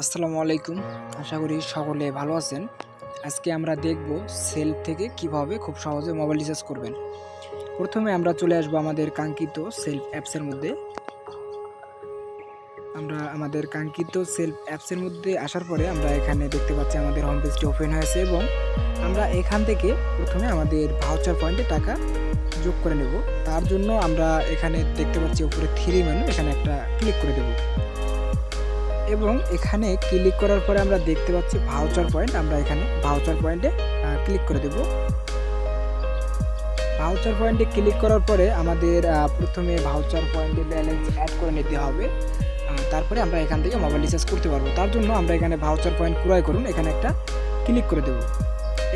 আসসালামু আলাইকুম। আশা করি সকলে ভালো আছেন। আজকে আমরা দেখব সেল থেকে কীভাবে খুব সহজে মোবাইল রিচার্জ করবেন। প্রথমে আমরা চলে আসব আমাদের কাঙ্ক্ষিত সেলফ অ্যাপসের মধ্যে। আমরা আমাদের কাঙ্ক্ষিত সেলফ অ্যাপসের মধ্যে আসার পরে আমরা এখানে দেখতে পাচ্ছি আমাদের হোম পেজটি ওপেন হয়েছে এবং আমরা এখান থেকে প্রথমে আমাদের ভাউচার পয়েন্টে টাকা যোগ করে নেব। তার জন্য আমরা এখানে দেখতে পাচ্ছি উপরে থ্রি মেনু এখানে একটা ক্লিক করে দেবো। এবং এখানে ক্লিক করার পরে আমরা দেখতে পাচ্ছি ভাউচার পয়েন্ট আমরা এখানে ভাউচার পয়েন্টে ক্লিক করে দেব। ভাউচার পয়েন্টে ক্লিক করার পরে আমাদের প্রথমে ভাউচার পয়েন্টে ব্যালেন্স অ্যাড করে নিতে হবে। তারপরে আমরা এখান থেকে মোবাইল রিচার্জ করতে পারব। তার জন্য আমরা এখানে ভাউচার পয়েন্ট ক্রয় করুন। এখানে একটা ক্লিক করে দেব।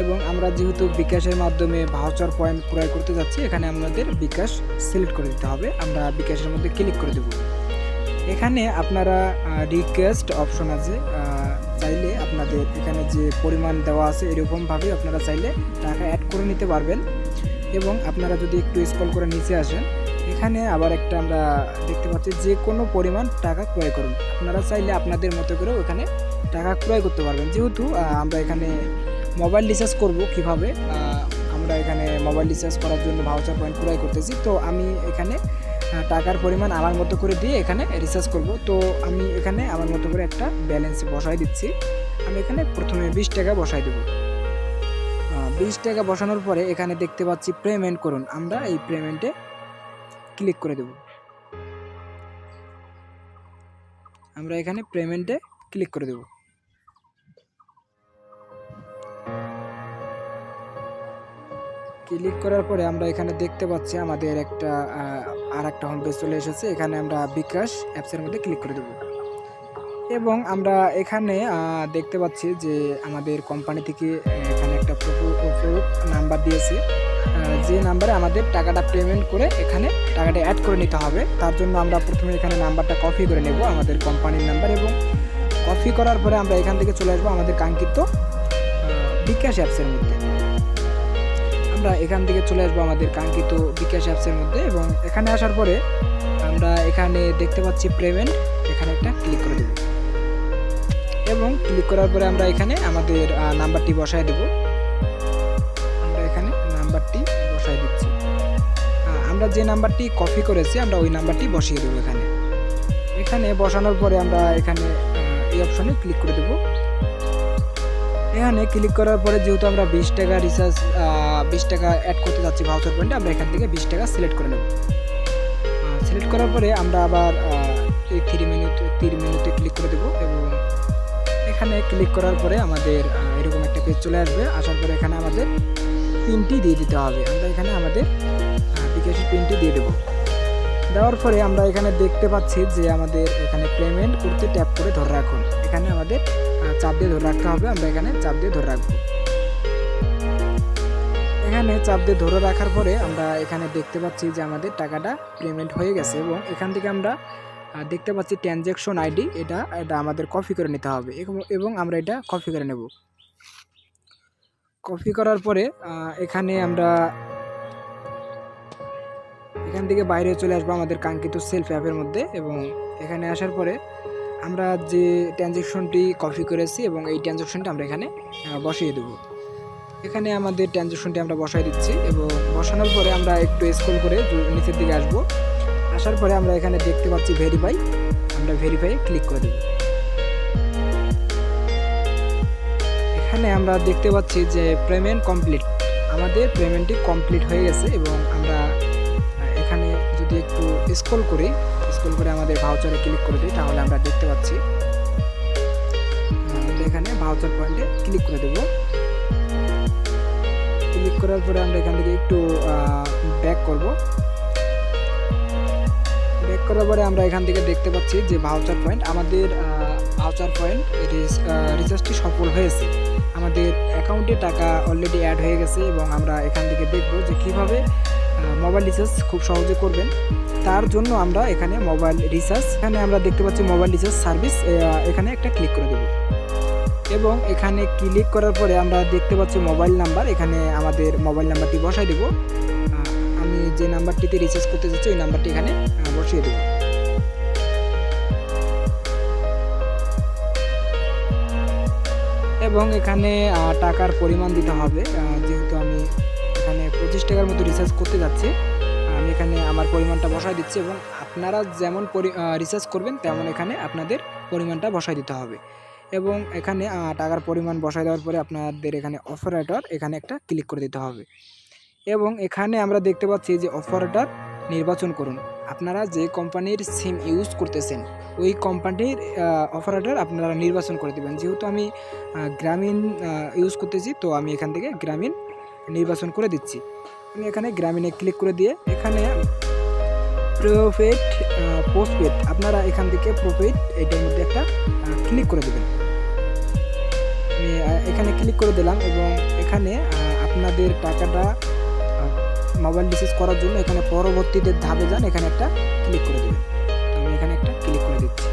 এবং আমরা যেহেতু বিকাশের মাধ্যমে ভাউচার পয়েন্ট ক্রয় করতে যাচ্ছি, এখানে আমাদের বিকাশ সিলেক্ট করে দিতে হবে। আমরা বিকাশের মধ্যে ক্লিক করে দেবো। এখানে আপনারা রিকোয়েস্ট অপশন আছে। চাইলে আপনাদের এখানে যে পরিমাণ দেওয়া আছে, এরকমভাবে আপনারা চাইলে টাকা অ্যাড করে নিতে পারবেন। এবং আপনারা যদি একটু স্ক্রল করে নিচে আসেন, এখানে আবার একটা আমরা দেখতে পাচ্ছি, যে কোনো পরিমাণ টাকা ক্রয় করুন। আপনারা চাইলে আপনাদের মতো করেও এখানে টাকা ক্রয় করতে পারবেন। যেহেতু আমরা এখানে মোবাইল রিচার্জ করব কীভাবে আমরা এখানে মোবাইল রিচার্জ করার জন্য ভাউচার পয়েন্ট ক্রয় করতেছি। তো আমি এখানে টাকার পরিমাণ আমার মতো করে দিয়ে এখানে রিচার্জ করব। তো আমি এখানে আমার মতো করে একটা ব্যালেন্স বসাই দিচ্ছি। আমি এখানে প্রথমে বিশ টাকা বসাই দেবো। বিশ টাকা বসানোর পরে এখানে দেখতে পাচ্ছি পেমেন্ট করুন। আমরা এই পেমেন্টে ক্লিক করে দেব। আমরা এখানে পেমেন্টে ক্লিক করে দেব। ক্লিক করার পরে আমরা এখানে দেখতে পাচ্ছি আমাদের একটা আর একটা হোম পেজ চলে এসেছে, এখানে আমরা বিকাশ অ্যাপসের মধ্যে ক্লিক করে দেব। এবং আমরা এখানে দেখতে পাচ্ছি যে আমাদের কোম্পানি থেকে এখানে একটা নাম্বার দিয়েছে। যে নাম্বারে আমাদের টাকাটা পেমেন্ট করে এখানে টাকাটা অ্যাড করে নিতে হবে। তার জন্য আমরা প্রথমে এখানে নাম্বারটা কপি করে নেব আমাদের কোম্পানির নাম্বার এবং কপি করার পরে আমরা এখান থেকে চলে আসব আমাদের কাঙ্ক্ষিত বিকাশ অ্যাপসের মধ্যে। আমরা এখান থেকে চলে আসব আমাদের কাঙ্ক্ষিত বিকাশ অ্যাপসের মধ্যে এবং এখানে আসার পরে আমরা এখানে দেখতে পাচ্ছি পেমেন্ট এখানে একটা ক্লিক করে দেব। এবং ক্লিক করার পরে আমরা এখানে আমাদের নাম্বারটি বসায় দেব। আমরা এখানে নাম্বারটি বসায় দিচ্ছি। আমরা যে নাম্বারটি কপি করেছি, আমরা ওই নাম্বারটি বসিয়ে দেবো এখানে। এখানে বসানোর পরে আমরা এখানে এই অপশনে ক্লিক করে দেবো। এখানে ক্লিক করার পরে যেহেতু আমরা বিশ টাকা রিচার্জ বিশ টাকা অ্যাড করতে যাচ্ছি ভাউচার পয়েন্টে আমরা এখান থেকে বিশ টাকা সিলেক্ট করে নেব। সিলেক্ট করার পরে আমরা আবার এই থ্রি মেনুতে তিন মেনুতে ক্লিক করে দেবো এবং এখানে ক্লিক করার পরে আমাদের এরকম একটা পেজ চলে আসবে। আসার পরে এখানে আমাদের পিনটি দিয়ে দিতে হবে। আমরা এখানে আমাদের বিকাশের পিনটি দিয়ে দেবো। দেওয়ার পরে আমরা এখানে দেখতে পাচ্ছি যে আমাদের এখানে পেমেন্ট করতে ট্যাপ করে ধরে রাখুন। এখানে আমাদের চাপ দিয়ে ধরে রাখতে হবে, আমরা এখানে চাপ দিয়ে ধরে রাখব। এখানে চাপ দিয়ে ধরে রাখার পরে আমরা এখানে দেখতে পাচ্ছি যে আমাদের টাকাটা পেমেন্ট হয়ে গেছে এবং এখান থেকে আমরা দেখতে পাচ্ছি ট্রানজ্যাকশন আইডি এটা এটা আমাদের কপি করে নিতে হবে এবং- আমরা এটা কপি করে নেব। কপি করার পরে এখানে আমরা এখান থেকে বাইরে চলে আসব আমাদের কাঙ্ক্ষিত সেলফ অ্যাপের মধ্যে এবং এখানে আসার পরে আমরা যে ট্রানজ্যাকশনটি কপি করেছি এবং এই ট্রানজ্যাকশনটা আমরা এখানে বসিয়ে দেবো। এখানে আমাদের ট্রানজ্যাকশনটি আমরা বসাই দিচ্ছি এবং বসানোর পরে আমরা একটু স্ক্রল করে নিচের দিকে আসব। আসার পরে আমরা এখানে দেখতে পাচ্ছি ভেরিফাই আমরা ভেরিফাই ক্লিক করে দেব। এখানে আমরা দেখতে পাচ্ছি যে পেমেন্ট কমপ্লিট আমাদের পেমেন্টটি কমপ্লিট হয়ে গেছে এবং আমরা স্ক্রল করি স্ক্রল করে আমাদের ভাউচারে ক্লিক করে দিই, তাহলে আমরা দেখতে পাচ্ছি। এখানে ভাউচার পয়েন্টে ক্লিক করে দেবো। ক্লিক করার পরে আমরা এখান থেকে একটু ব্যাক করব। ব্যাক করার পরে আমরা এখান থেকে দেখতে পাচ্ছি যে ভাউচার পয়েন্ট আমাদের ভাউচার পয়েন্ট রিচার্জটি সফল হয়েছে। আমাদের অ্যাকাউন্টে টাকা অলরেডি অ্যাড হয়ে গেছে এবং আমরা এখান থেকে দেখব যে কীভাবে মোবাইল রিচার্জ খুব সহজে করবেন। তার জন্য আমরা এখানে মোবাইল রিচার্জ এখানে আমরা দেখতে পাচ্ছি মোবাইল রিচার্জ সার্ভিস এখানে একটা ক্লিক করে দেবো। এবং এখানে ক্লিক করার পরে আমরা দেখতে পাচ্ছি মোবাইল নাম্বার এখানে আমাদের মোবাইল নাম্বারটি বসাই দেবো। আমি যে নাম্বারটিতে রিচার্জ করতে যাচ্ছি, ওই নাম্বারটি এখানে বসিয়ে দেবো। এবং এখানে টাকার পরিমাণ দিতে হবে টাকার মতো রিচার্জ করতে যাচ্ছি। আমি এখানে আমার পরিমাণটা বসায় দিচ্ছি এবং আপনারা যেমন রিচার্জ করবেন, তেমন এখানে আপনাদের পরিমাণটা বসায় দিতে হবে। এবং এখানে টাকার পরিমাণ বসায় দেওয়ার পরে আপনাদের এখানে অপারেটর এখানে একটা ক্লিক করে দিতে হবে। এবং এখানে আমরা দেখতে পাচ্ছি যে অপারেটর নির্বাচন করুন। আপনারা যে কোম্পানির সিম ইউজ করতেছেন, ওই কোম্পানির অপারেটর আপনারা নির্বাচন করে দেবেন। যেহেতু আমি গ্রামীণ ইউজ করতেছি, তো আমি এখান থেকে গ্রামীণ নির্বাচন করে দিচ্ছি। আমি এখানে গ্রামীণে ক্লিক করে দিয়ে এখানে প্রোফেট পোস্টপেড আপনারা এখান থেকে প্রোফেট এটার মধ্যে একটা ক্লিক করে দেবেন। আমি এখানে ক্লিক করে দিলাম এবং এখানে আপনাদের টাকাটা মোবাইল রিচার্জ করার জন্য এখানে পরবর্তীতে ধাপে যান, এখানে একটা ক্লিক করে দেবেন। আমি এখানে একটা ক্লিক করে দিচ্ছি।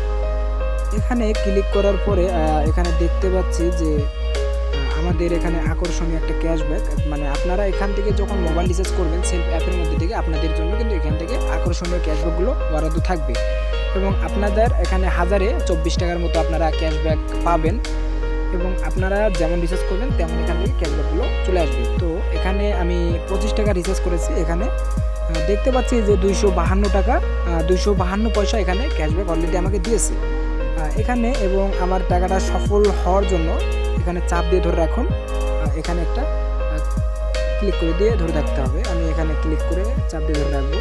এখানে ক্লিক করার পরে এখানে দেখতে পাচ্ছি যে আমাদের এখানে আকর্ষণীয় একটা ক্যাশব্যাক মানে আপনারা এখান থেকে যখন মোবাইল রিচার্জ করবেন সেলফ অ্যাপের মধ্যে থেকে আপনাদের জন্য কিন্তু এখান থেকে আকর্ষণীয় ক্যাশব্যাকগুলো বরাদ্দ থাকবে। এবং আপনাদের এখানে হাজারে চব্বিশ টাকার মতো আপনারা ক্যাশব্যাক পাবেন। এবং আপনারা যেমন রিচার্জ করবেন, তেমন এখান থেকে ক্যাশব্যাকগুলো চলে আসবে। তো এখানে আমি পঁচিশ টাকা রিচার্জ করেছি এখানে। দেখতে পাচ্ছি যে দুইশো বাহান্ন টাকা দুইশো বাহান্ন পয়সা এখানে ক্যাশব্যাক অলরেডি আমাকে দিয়েছে। এখানে এবং আমার টাকাটা সফল হওয়ার জন্য এখানে চাপ দিয়ে ধরে রাখুন। এখানে একটা ক্লিক করে দিয়ে ধরে রাখতে হবে। আমি এখানে ক্লিক করে চাপ দিয়ে ধরে রাখব।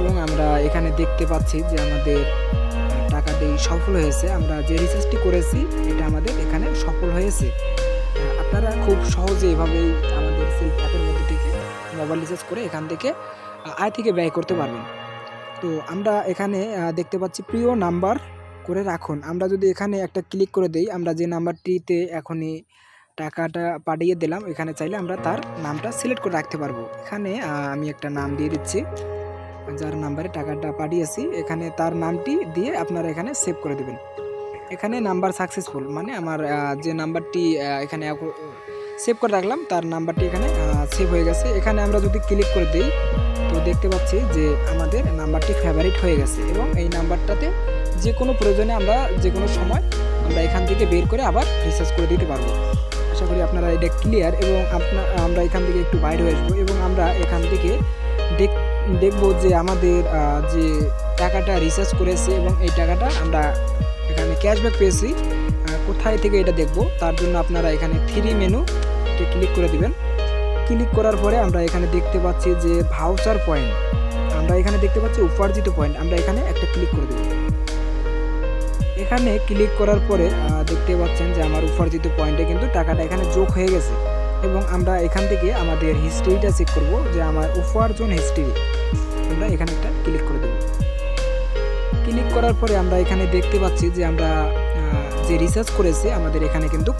এবং আমরা এখানে দেখতে পাচ্ছি যে আমাদের আহ, টাকাটি সফল হয়েছে। আমরা যে রিচার্জটি করেছি এটা আমাদের এখানে সফল হয়েছে। আপনারা খুব সহজে এভাবেই আমাদের সেলফ অ্যাপের মধ্যে মোবাইল রিচার্জ করে এখান থেকে আয় থেকে ব্যয় করতে পারবেন। তো আমরা এখানে দেখতে পাচ্ছি প্রিয় নাম্বার করে রাখুন। আমরা যদি এখানে একটা ক্লিক করে দেই, আমরা যে নাম্বারটিতে এখনই টাকাটা পাঠিয়ে দিলাম, এখানে চাইলে আমরা তার নামটা সিলেক্ট করে রাখতে পারব। এখানে আমি একটা নাম দিয়ে দিচ্ছি, যার নাম্বারে টাকাটা পাঠিয়েছি, এখানে তার নামটি দিয়ে আপনারা এখানে সেভ করে দেবেন। এখানে নাম্বার সাকসেসফুল মানে আমার যে নাম্বারটি এখানে সেভ করে রাখলাম, তার নাম্বারটি এখানে সেভ হয়ে গেছে। এখানে আমরা যদি ক্লিক করে দিই, তো দেখতে পাচ্ছি যে আমাদের নাম্বারটি ফেভারিট হয়ে গেছে এবং এই নাম্বারটাতে যে কোনো প্রয়োজনে আমরা যে কোনো সময় আমরা এখান থেকে বের করে আবার রিচার্জ করে দিতে পারব। আশা করি আপনারা এটা ক্লিয়ার এবং আপনার আমরা এখান থেকে একটু বাইরে আসব এবং আমরা এখান থেকে দেখ, দেখব যে আমাদের যে টাকাটা রিচার্জ করেছে এবং এই টাকাটা আমরা এখানে ক্যাশব্যাক পেয়েছি। কোথায় থেকে এটা দেখব? তার জন্য আপনারা এখানে থ্রি মেনু ক্লিক করে দিবেন। ক্লিক করার পরে আমরা এখানে দেখতে পাচ্ছি যে ভাউচার পয়েন্ট আমরা এখানে দেখতে পাচ্ছি উপার্জিত পয়েন্ট আমরা এখানে একটা ক্লিক করে দেব। এখানে ক্লিক করার পরে দেখতে পাচ্ছেন যে আমার উপার্জিত পয়েন্টে কিন্তু টাকাটা এখানে যোগ হয়ে গেছে এবং আমরা এখান থেকে আমাদের হিস্ট্রিটা চেক করব যে আমার উপার্জন হিস্ট্রি আমরা এখানে একটা ক্লিক করে দেব। ক্লিক করার পরে আমরা এখানে দেখতে পাচ্ছি যে আমরা যে রিসার্চ করেছে, আমাদের এখানে কিন্তু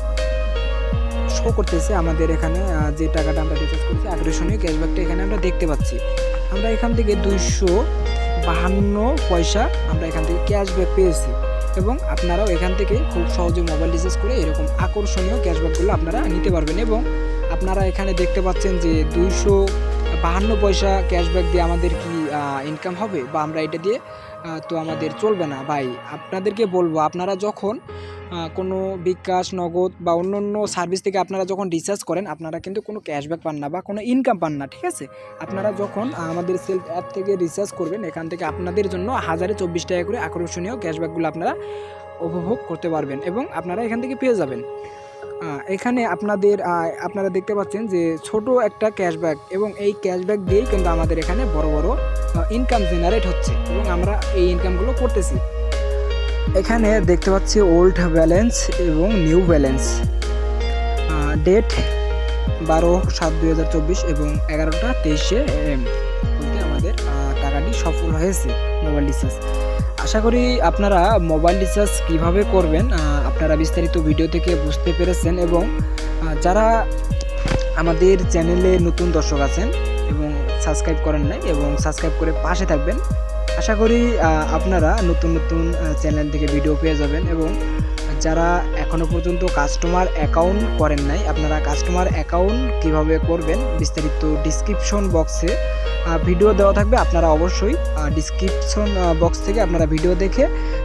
করতেছে আমাদের এখানে যে টাকাটা আমরা রিচার্জ করছি, আকর্ষণীয় ক্যাশব্যাকটা এখানে আমরা দেখতে পাচ্ছি। আমরা এখান থেকে দুইশো বাহান্ন পয়সা আমরা এখান থেকে ক্যাশব্যাক পেয়েছি এবং আপনারাও এখান থেকে খুব সহজে মোবাইল রিচার্জ করে এরকম আকর্ষণীয় ক্যাশব্যাকগুলো আপনারা নিতে পারবেন এবং আপনারা এখানে দেখতে পাচ্ছেন যে দুইশো বাহান্ন পয়সা ক্যাশব্যাক দিয়ে আমাদের কি ইনকাম হবে বা আমরা এটা দিয়ে তো আমাদের চলবে না। ভাই, আপনাদেরকে বলব, আপনারা যখন কোনো বিকাশ, নগদ বা অন্য অন্য সার্ভিস থেকে আপনারা যখন রিচার্জ করেন, আপনারা কিন্তু কোনো ক্যাশব্যাক পান না বা কোনো ইনকাম পান না, ঠিক আছে? আপনারা যখন আমাদের সেলফ অ্যাপ থেকে রিচার্জ করবেন, এখান থেকে আপনাদের জন্য হাজারে চব্বিশ টাকা করে আকর্ষণীয় ক্যাশব্যাকগুলো আপনারা উপভোগ করতে পারবেন এবং আপনারা এখান থেকে পেয়ে যাবেন। এখানে আপনাদের আপনারা দেখতে পাচ্ছেন যে ছোট একটা ক্যাশব্যাক এবং এই ক্যাশব্যাক দিয়েই কিন্তু আমাদের এখানে বড় বড় ইনকাম জেনারেট হচ্ছে এবং আমরা এই ইনকামগুলো করতেছি। এখানে দেখতে পাচ্ছি ওল্ড ব্যালেন্স এবং নিউ ব্যালেন্স। ডেট বারো সাত দুই হাজার চব্বিশ এবং এগারোটা তেইশে বলতে আমাদের টাকাটি সফল হয়েছে মোবাইল রিচার্জ। আশা করি আপনারা মোবাইল রিচার্জ কীভাবে করবেন আপনারা বিস্তারিত ভিডিও থেকে বুঝতে পেরেছেন এবং যারা আমাদের চ্যানেলে নতুন দর্শক আছেন এবং সাবস্ক্রাইব করেন নাই এবং সাবস্ক্রাইব করে পাশে থাকবেন আশা করি আপনারা নতুন নতুন চ্যানেল থেকে ভিডিও পেয়ে যাবেন এবং যারা এখনও পর্যন্ত কাস্টমার অ্যাকাউন্ট করেন নাই, আপনারা কাস্টমার অ্যাকাউন্ট কীভাবে করবেন বিস্তারিত ডিসক্রিপশন বক্সে ভিডিও দেওয়া থাকবে। আপনারা অবশ্যই ডিসক্রিপশন বক্স থেকে আপনারা ভিডিও দেখে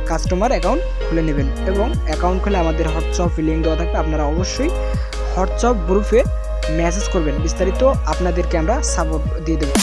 কাস্টমার অ্যাকাউন্ট খুলে নেবেন এবং অ্যাকাউন্ট খুলে আমাদের হোয়াটসঅ্যাপ লিঙ্ক দেওয়া থাকবে। আপনারা অবশ্যই হোয়াটসঅ্যাপ গ্রুপে মেসেজ করবেন। বিস্তারিত আপনাদেরকে আমরা সাপোর্ট দিয়ে দেবো।